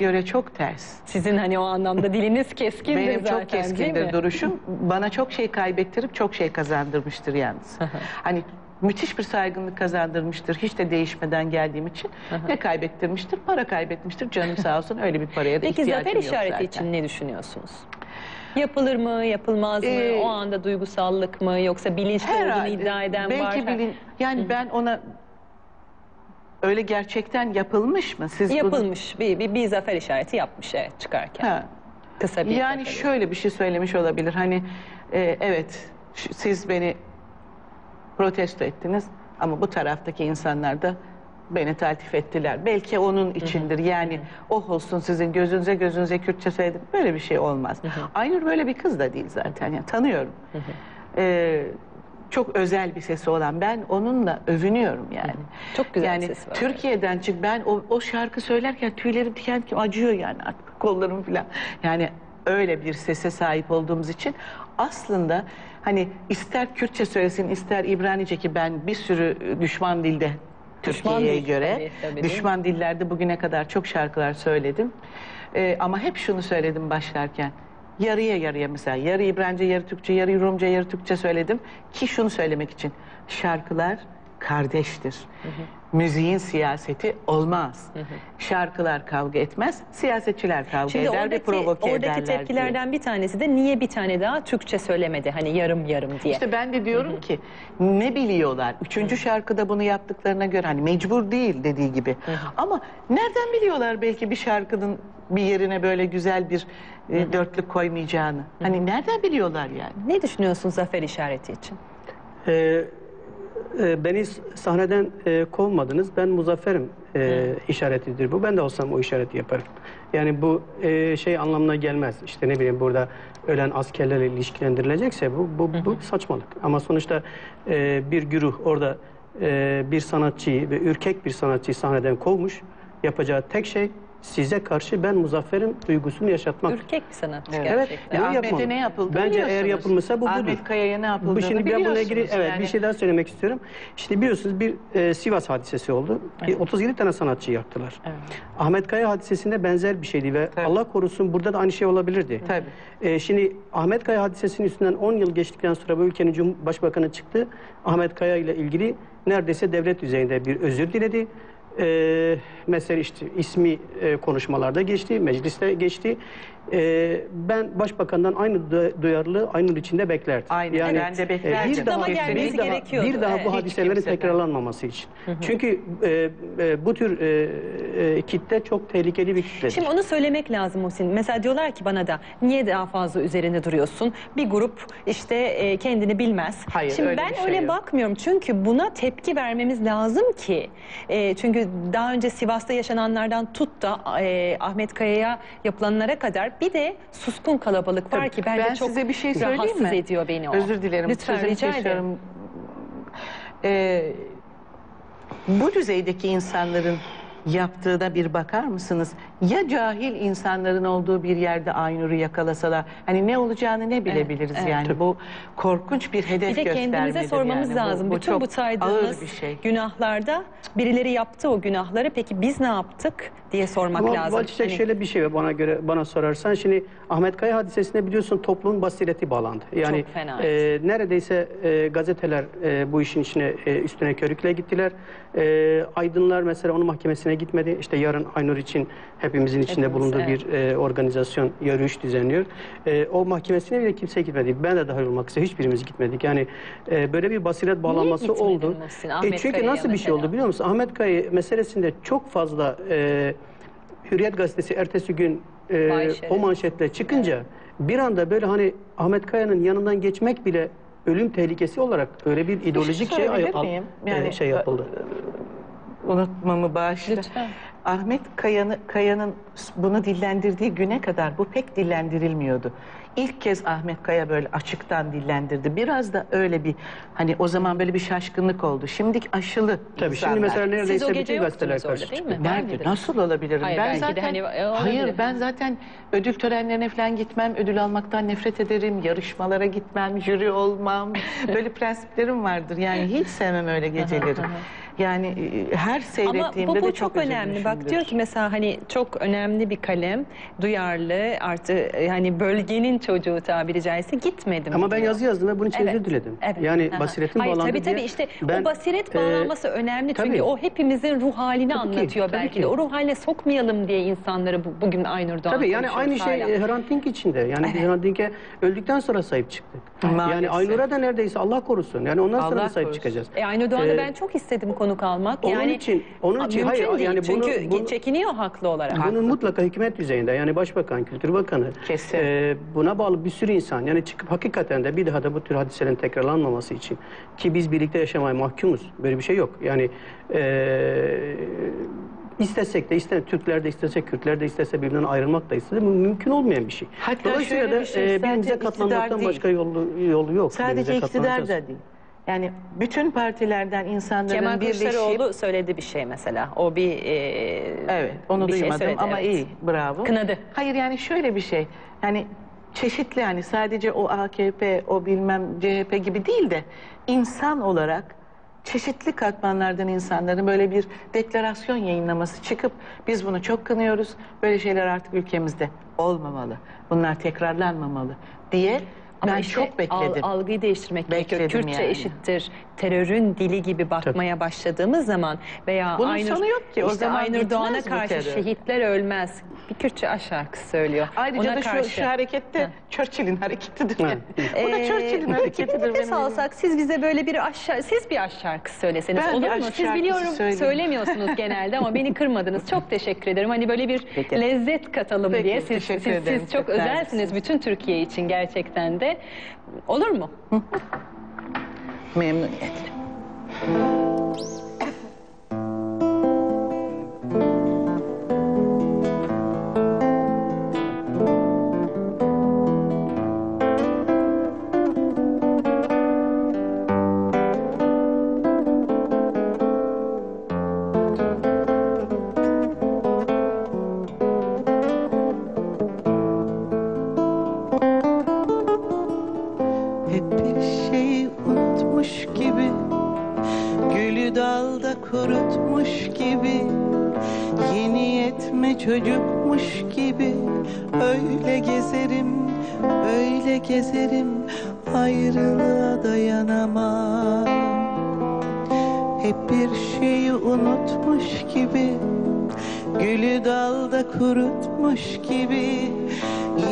göre çok ters. Sizin hani o anlamda diliniz keskindir Benim zaten çok değil keskindir mi? duruşum. Bana çok şey kaybettirip çok şey kazandırmıştır yalnız. hani müthiş bir saygınlık kazandırmıştır. Hiç de değişmeden geldiğim için. ne kaybettirmiştir? Para kaybetmiştir. Canım sağ olsun öyle bir paraya da Peki ihtiyacım zafer yok işareti zaten. için ne düşünüyorsunuz? Yapılır mı, yapılmaz mı? Ee, o anda duygusallık mı yoksa bilinçli olduğunu Herhalde. iddia eden Belki var. bilin, yani ben ona öyle gerçekten yapılmış mı? Siz bunu- Yapılmış bir, bir, bir zafer işareti yapmış evet çıkarken. Ha. Kısa bir Yani zafer. şöyle bir şey söylemiş olabilir. Hani e, evet siz beni protesto ettiniz ama bu taraftaki insanlar da beni taltif ettiler. Belki onun içindir. Yani oh olsun sizin gözünüze gözünüze Kürtçe söyledim. Böyle bir şey olmaz. Aynur böyle bir kız da değil zaten. Yani tanıyorum. Ee, çok özel bir sesi olan ben onunla övünüyorum yani. Çok güzel yani sesi var, Türkiye'den çık ben o, o şarkı söylerken tüylerim diken diken acıyor yani artık kollarım falan. Yani öyle bir sese sahip olduğumuz için aslında hani ister Kürtçe söylesin ister İbranice ki ben bir sürü düşman dilde Türkiye'ye göre tabii, tabii, düşman dillerde bugüne kadar çok şarkılar söyledim. Ee, ama hep şunu söyledim başlarken. Yarıya yarıya mesela yarı İbranice, yarı Türkçe, yarı Rumca, yarı Türkçe söyledim ki şunu söylemek için. Şarkılar kardeştir. Müziğin siyaseti olmaz. Şarkılar kavga etmez, siyasetçiler kavga Şimdi eder ve oradaki, provoke oradaki ederler diye. tepkilerden bir tanesi de niye bir tane daha Türkçe söylemedi hani yarım yarım diye. İşte ben de diyorum ki ne biliyorlar? Üçüncü şarkıda bunu yaptıklarına göre hani mecbur değil dediği gibi. Ama nereden biliyorlar belki bir şarkının bir yerine böyle güzel bir e, dörtlük koymayacağını? Hani nereden biliyorlar yani? Ne düşünüyorsun zafer işareti için? Ee, e, beni s- sahneden e, kovmadınız. Ben muzafferim e, işaretidir bu. Ben de olsam o işareti yaparım. Yani bu e, şey anlamına gelmez. İşte ne bileyim burada ölen askerlerle ilişkilendirilecekse bu bu, bu saçmalık. Ama sonuçta e, bir güruh orada e, bir sanatçıyı ve ürkek bir sanatçıyı sahneden kovmuş. Yapacağı tek şey size karşı ben muzafferim duygusunu yaşatmak. Ürkek bir sanatçı Evet. gerçekten. Bunu Ahmet'e ne yapıldı Bence eğer yapılmışsa bu budur. Ahmet Kaya'ya ne yapıldığını Bu şimdi ben ilgili evet yani. bir şey daha söylemek istiyorum. Şimdi biliyorsunuz bir e, Sivas hadisesi oldu. Bir 37 tane sanatçı yaktılar. Evet. Ahmet Kaya hadisesinde benzer bir şeydi ve Tabii. Allah korusun burada da aynı şey olabilirdi. Tabii. E, şimdi Ahmet Kaya hadisesinin üstünden 10 yıl geçtikten sonra bu ülkenin Cum- Başbakanı çıktı. Ahmet Kaya ile ilgili neredeyse devlet düzeyinde bir özür diledi. E, mesela işte ismi e, konuşmalarda geçti, mecliste geçti. E, ben başbakandan aynı du- duyarlılığı aynı içinde beklerdim. Aynen, ben de beklerdim. bir daha, bir daha, bir daha bu Hiç hadiselerin kimseden. tekrarlanmaması için. Çünkü e, e, bu tür e, e, kitle çok tehlikeli bir kitledir. Şimdi onu söylemek lazım Muhsin. Mesela diyorlar ki bana da niye daha fazla üzerinde duruyorsun? Bir grup işte e, kendini bilmez. Hayır, Şimdi öyle ben şey öyle yok. bakmıyorum. Çünkü buna tepki vermemiz lazım ki. E, çünkü daha önce Sivas'ta yaşananlardan tut da e, Ahmet Kaya'ya yapılanlara kadar bir de suskun kalabalık var ki bence ben çok size bir şey söyleyeyim rahatsız mi? ediyor beni o. Özür dilerim. Lütfen sözünü rica ederim. Ee, bu düzeydeki insanların yaptığına bir bakar mısınız? Ya cahil insanların olduğu bir yerde Aynur'u yakalasalar hani ne olacağını ne bilebiliriz evet. yani bu korkunç bir hedef Bir de kendimize göstermedir sormamız yani. Bu- lazım. Bu, Bütün çok bu saydığımız bir şey. günahlarda birileri yaptı o günahları. Peki biz ne yaptık diye sormak Ama lazım. Valçiçek Hani- şöyle bir şey var bana göre bana sorarsan şimdi Ahmet Kaya hadisesinde biliyorsun toplumun basireti bağlandı. Yani Çok fena. e, neredeyse e, gazeteler e, bu işin içine e, üstüne körükle gittiler. E, aydınlar mesela onun mahkemesine gitmedi. İşte yarın Aynur için hepimizin içinde Hepimiz, bulunduğu evet. bir e, organizasyon yürüyüş düzenliyor. E, o mahkemesine bile kimse gitmedi. Ben de dahil olmak üzere hiçbirimiz gitmedik. Yani e, böyle bir basiret bağlanması oldu. Muhsin? E, çünkü Kaya'ya nasıl bir şey mesela? oldu biliyor musun? Ahmet Kaya meselesinde çok fazla e, Hürriyet gazetesi ertesi gün e, o manşetle çıkınca bir anda böyle hani Ahmet Kaya'nın yanından geçmek bile ölüm tehlikesi olarak öyle bir ideolojik şey, sorabilir al- e, Yani, şey yapıldı. Unutmamı bağışla. Lütfen. Ahmet Kaya'nın Kaya'nın bunu dillendirdiği güne kadar bu pek dillendirilmiyordu. İlk kez Ahmet Kaya böyle açıktan dillendirdi. Biraz da öyle bir hani o zaman böyle bir şaşkınlık oldu. Şimdi aşılı Tabii insanlar. şimdi mesela Siz o neredeyse gece bütün gazeteler yoktunuz orada karşı değil çıktı. mi? Nerede? Nasıl olabilirim? Hayır, ben belki de zaten hani, e, olabilir. hayır ben zaten ödül törenlerine falan gitmem, ödül almaktan nefret ederim, yarışmalara gitmem, jüri olmam. Böyle prensiplerim vardır. Yani hiç sevmem öyle geceleri. Yani e, her Ama seyrettiğimde bu, bu de çok, önemli. Bak diyor ki mesela hani çok önemli bir kalem, duyarlı, artı yani bölgenin çocuğu tabiri caizse gitmedim. Ama ben diyor. yazı yazdım ve bunun için Evet, diledim. evet. Yani Aha. basiretim Hayır, bağlandı tabii diye. tabii işte ben, o basiret e, bağlanması önemli çünkü tabii. o hepimizin ruh halini Tabii ki, anlatıyor tabii belki ki. de. O ruh haline sokmayalım diye insanları bu, bugün Aynur Doğan Tabii yani aynı şey hala. e, Hrant Dink için de. Yani Evet. biz Hrant Dink'e öldükten sonra sahip çıktık. Yani Maalesef. Aynur'a da neredeyse Allah korusun. Yani ondan sonra Allah da sahip korusun. çıkacağız. E, Aynur Doğan'ı Ee, ben çok istedim konuk almak. onun yani, için- onun için- mümkün hayır, değil. yani bunu- Çünkü bunu- çekiniyor haklı olarak. Bunun mutlaka hükümet düzeyinde yani Başbakan, Kültür Bakanı Kesin. e, buna bağlı bir sürü insan yani çıkıp hakikaten de bir daha da bu tür hadiselerin tekrarlanmaması için ki biz birlikte yaşamaya mahkumuz. Böyle bir şey yok. Yani e, istesek de iste Türkler de istese Kürtler de istese birbirinden ayrılmak da istese bu mümkün olmayan bir şey. Hatta Dolayısıyla şöyle da bir şey, e, birbirimize katlanmaktan değil. başka yolu, yolu yok. Sadece iktidar da değil. Yani bütün partilerden insanların Kemal birleşip... Kılıçdaroğlu söyledi bir şey mesela. O bir e, Evet, onu bir şey duymadım söyledi, ama evet. iyi, bravo. Kınadı. Hayır yani şöyle bir şey, yani çeşitli yani sadece o AKP, o bilmem CHP gibi değil de insan olarak çeşitli katmanlardan insanların böyle bir deklarasyon yayınlaması çıkıp biz bunu çok kınıyoruz, böyle şeyler artık ülkemizde olmamalı, bunlar tekrarlanmamalı diye Ama ben işte çok bekledim. al- algıyı değiştirmek gerekiyor. Bekledim Kürtçe yani. eşittir terörün dili gibi bakmaya başladığımız zaman veya Bunun Aynur, sonu yok ki, o işte zaman Aynur Doğan'a karşı terör. şehitler ölmez. Bir Kürtçe şarkısı söylüyor. Ayrıca Ona da şu, karşı. şu harekette Churchill'in hareketidir. Ha. Bu da Ee, Churchill'in bir hareketidir. nefes benim alsak siz bize böyle bir aşk siz bir aşk şarkısı söyleseniz Ben bir olur mu? Siz biliyorum söyleyeyim. söylemiyorsunuz genelde ama beni kırmadınız. Çok teşekkür ederim. Hani böyle bir Peki. lezzet katalım Peki, diye. Siz, teşekkür siz, ederim. siz çok özelsiniz bütün Türkiye için gerçekten de. Olur mu? Memnuniyetle. Kurutmuş gibi Yeni yetme çocukmuş gibi. Öyle gezerim, öyle gezerim Ayrılığa dayanamam. Hep bir şeyi unutmuş gibi Gülü dalda kurutmuş gibi.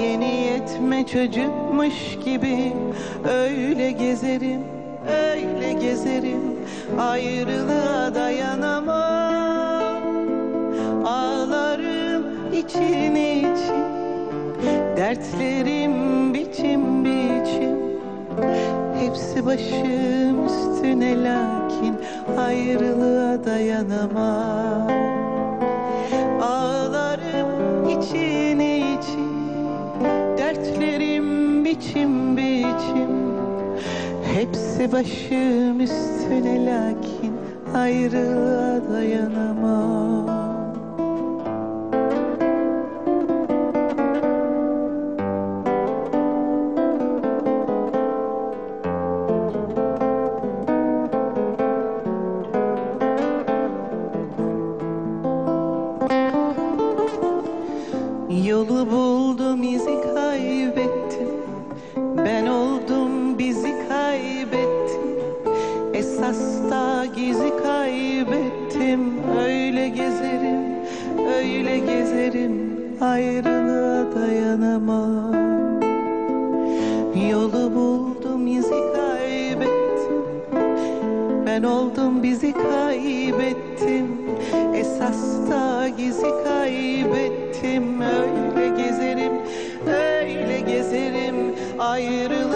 Yeni yetme çocukmuş gibi Öyle gezerim, öyle gezerim Ayrılığa dayanamam. Ağlarım için için Dertlerim biçim biçim. Hepsi başım üstüne lakin Ayrılığa dayanamam. Ağlarım için Hepsi başım üstüne lakin Ayrılığa dayanamam Ayrılığa dayanamam. Yolu buldum izi kaybettim. Ben oldum bizi kaybettim. Esas da gizi kaybettim. Öyle gezerim, öyle gezerim. Ayrılığa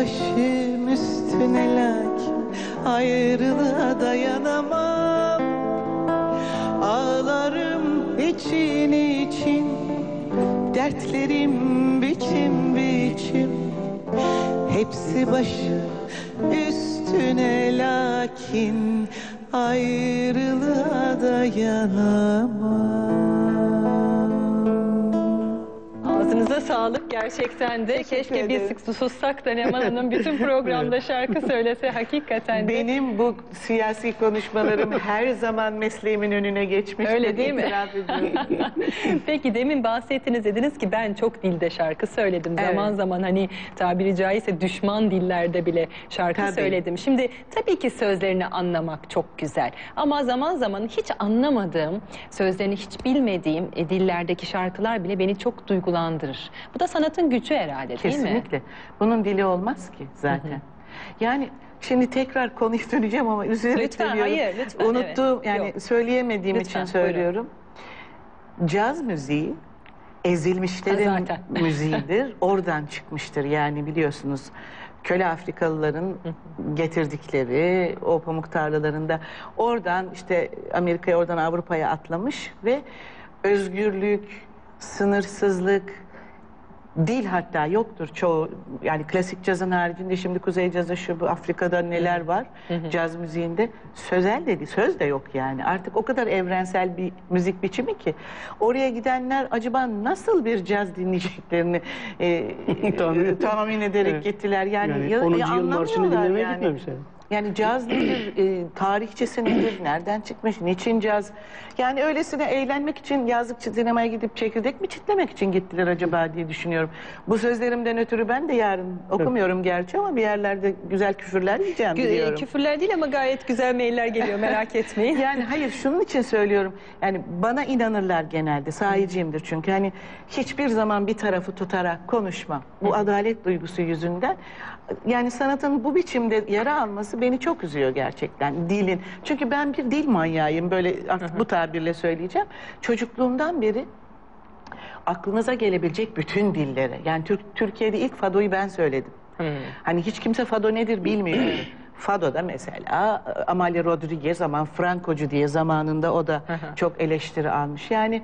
başım üstüne lakin Ayrılığa dayanamam. Ağlarım için için Dertlerim biçim biçim. Hepsi başı üstüne lakin ayrılığa dayanamam. Ağzınıza sağlık gerçekten de. Keşke biz ederim. sussak da Neman Hanım bütün programda şarkı söylese hakikaten de. Benim bu siyasi konuşmalarım her zaman mesleğimin önüne geçmiş. Öyle değil mi? Peki demin bahsettiniz dediniz ki ben çok dilde şarkı söyledim. Evet. Zaman zaman hani tabiri caizse düşman dillerde bile şarkı Tabii. söyledim. Şimdi tabii ki sözlerini anlamak çok güzel. Ama zaman zaman hiç anlamadığım, sözlerini hiç bilmediğim e, dillerdeki şarkılar bile beni çok duygulandırır. Bu da sanatın gücü herhalde değil mi? Kesinlikle. Bunun dili olmaz ki zaten. Yani şimdi tekrar konuya döneceğim ama üzülerek Lütfen, söylüyorum. hayır, lütfen, Unuttuğum evet. yani Yok. söyleyemediğim Lütfen, için söylüyorum. Caz müziği ezilmişlerin müziğidir. Oradan çıkmıştır yani biliyorsunuz. Köle Afrikalıların getirdikleri o pamuk tarlalarında oradan işte Amerika'ya oradan Avrupa'ya atlamış ve özgürlük, sınırsızlık, Dil hatta yoktur çoğu yani klasik cazın haricinde şimdi kuzey cazı şu bu Afrika'da neler var caz müziğinde sözel dedi söz de yok yani artık o kadar evrensel bir müzik biçimi ki oraya gidenler acaba nasıl bir caz dinleyeceklerini e, e, tahmin ederek Evet. gittiler yani, Yani ya, 10. ya yıl marşını anlamıyorlar dinlemeye yani. gitmemişler. Yani caz nedir, e, tarihçesi nedir, nereden çıkmış, niçin caz? Yani öylesine eğlenmek için yazlıkçı sinemaya gidip çekirdek mi çitlemek için gittiler acaba diye düşünüyorum. Bu sözlerimden ötürü ben de yarın okumuyorum gerçi ama bir yerlerde güzel küfürler yiyeceğim Gü- biliyorum. Küfürler değil ama gayet güzel mailler geliyor merak etmeyin. Yani hayır şunun için söylüyorum. Yani bana inanırlar genelde. Sahiciyimdir çünkü. Hani hiçbir zaman bir tarafı tutarak konuşmam. Bu adalet duygusu yüzünden. Yani sanatın bu biçimde yara alması beni çok üzüyor gerçekten. Dilin. Çünkü ben bir dil manyağıyım. Böyle artık bu tabirle söyleyeceğim. Çocukluğumdan beri aklınıza gelebilecek bütün dillere. Yani Türk, Türkiye'de ilk fadoyu ben söyledim. Hani hiç kimse fado nedir bilmiyor. Fado'da mesela Amalia Rodriguez aman Francocu diye zamanında o da çok eleştiri almış. Yani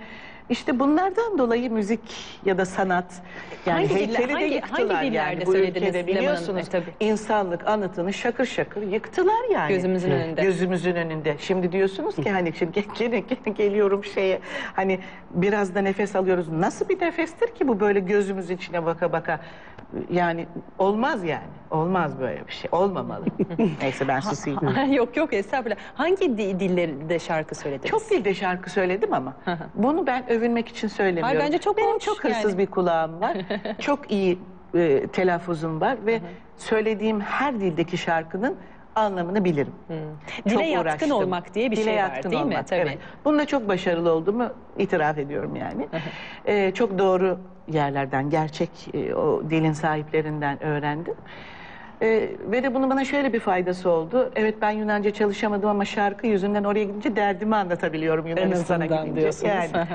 işte bunlardan dolayı müzik ya da sanat yani Hangi diller- heykeli de yıktılar hangi yani bu ülkede biliyorsunuz E, tabii. insanlık anıtını şakır şakır yıktılar yani. Gözümüzün önünde. Gözümüzün önünde. Şimdi diyorsunuz ki hani şimdi gene, gene geliyorum şeye hani biraz da nefes alıyoruz. Nasıl bir nefestir ki bu böyle gözümüz içine baka baka yani olmaz yani. Olmaz böyle bir şey. Olmamalı. Neyse ben susayım. yok yok estağfurullah. Hangi di- dillerde şarkı söylediniz? Çok dilde şarkı söyledim ama bunu ben övünmek için söylemiyorum. Hayır, bence çok Benim hoş çok hırsız yani. bir kulağım var. çok iyi e, telaffuzum var ve söylediğim her dildeki şarkının anlamını bilirim. Dile Çok yatkın uğraştım. olmak diye bir Dile şey var değil mi? olmak, Tabii. Evet. Bunda çok başarılı olduğumu itiraf ediyorum yani. Ee, çok doğru yerlerden, gerçek e, o dilin sahiplerinden öğrendim. Ee, ve de bunun bana şöyle bir faydası oldu. Evet ben Yunanca çalışamadım ama şarkı yüzünden oraya gidince derdimi anlatabiliyorum Yunanistan'a gidince. diyorsunuz. Yani.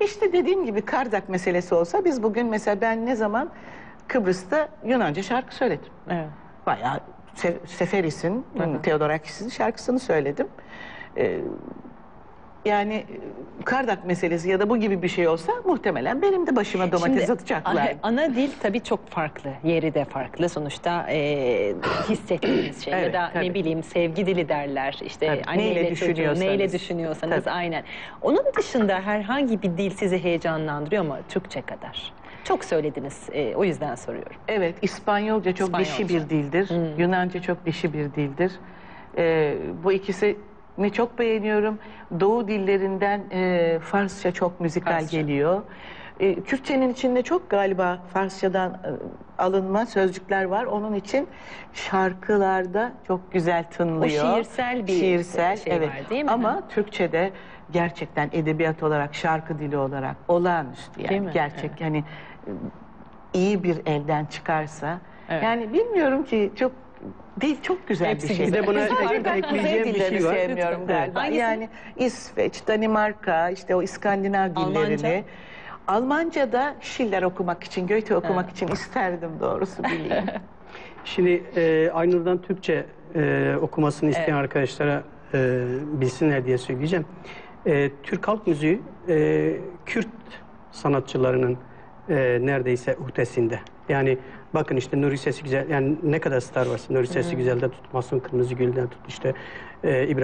İşte dediğim gibi Kardak meselesi olsa biz bugün mesela ben ne zaman Kıbrıs'ta Yunanca şarkı söyledim. Evet. Bayağı Se- Seferis'in, Theodorakis'in şarkısını söyledim. Ee, yani e, Kardak meselesi ya da bu gibi bir şey olsa muhtemelen benim de başıma domates Şimdi, atacaklar. ana- Ana dil tabii çok farklı. Yeri de farklı. Sonuçta e, hissettiğiniz şey ya Evet, da tabii. ne bileyim sevgi dili derler. İşte Tabii. anneyle Neyle çocuğu, düşünüyorsanız. neyle düşünüyorsanız Tabii. aynen. Onun dışında herhangi bir dil sizi heyecanlandırıyor mu Türkçe kadar? Çok söylediniz. e, o yüzden soruyorum. Evet, İspanyolca çok İspanyolca. dişi bir dildir. Yunanca çok dişi bir dildir. Ee, bu ikisini çok beğeniyorum. Doğu dillerinden e, Farsça çok müzikal Farsça. geliyor. E, Kürtçenin içinde çok galiba Farsçadan e, alınma sözcükler var. Onun için şarkılarda çok güzel tınlıyor. O şiirsel bir şiirsel, şey evet. var, değil mi? Ama Türkçe'de gerçekten edebiyat olarak, şarkı dili olarak olağanüstü yani. Değil mi? Gerçek hani iyi bir elden çıkarsa Evet. yani bilmiyorum ki çok dil çok güzel Hepsi bir şey. güzel. Bir de buna ekleyeceğim bir şey var. sevmiyorum galiba. Hangisi? Yani İsveç, Danimarka, işte o İskandinav Almanca? dillerini. Almanca'da Schiller okumak için, Goethe okumak için isterdim doğrusu bileyim. Şimdi e, Aynur'dan Türkçe e, okumasını isteyen arkadaşlara e, bilsinler diye söyleyeceğim. E, Türk halk müziği e, Kürt sanatçılarının e, neredeyse uhdesinde. Yani Bakın işte Nuri Sesi Güzel yani ne kadar star var. Nuri Sesi Güzel'de tut, Masum Kırmızı Gül'den tut işte e, İbrahim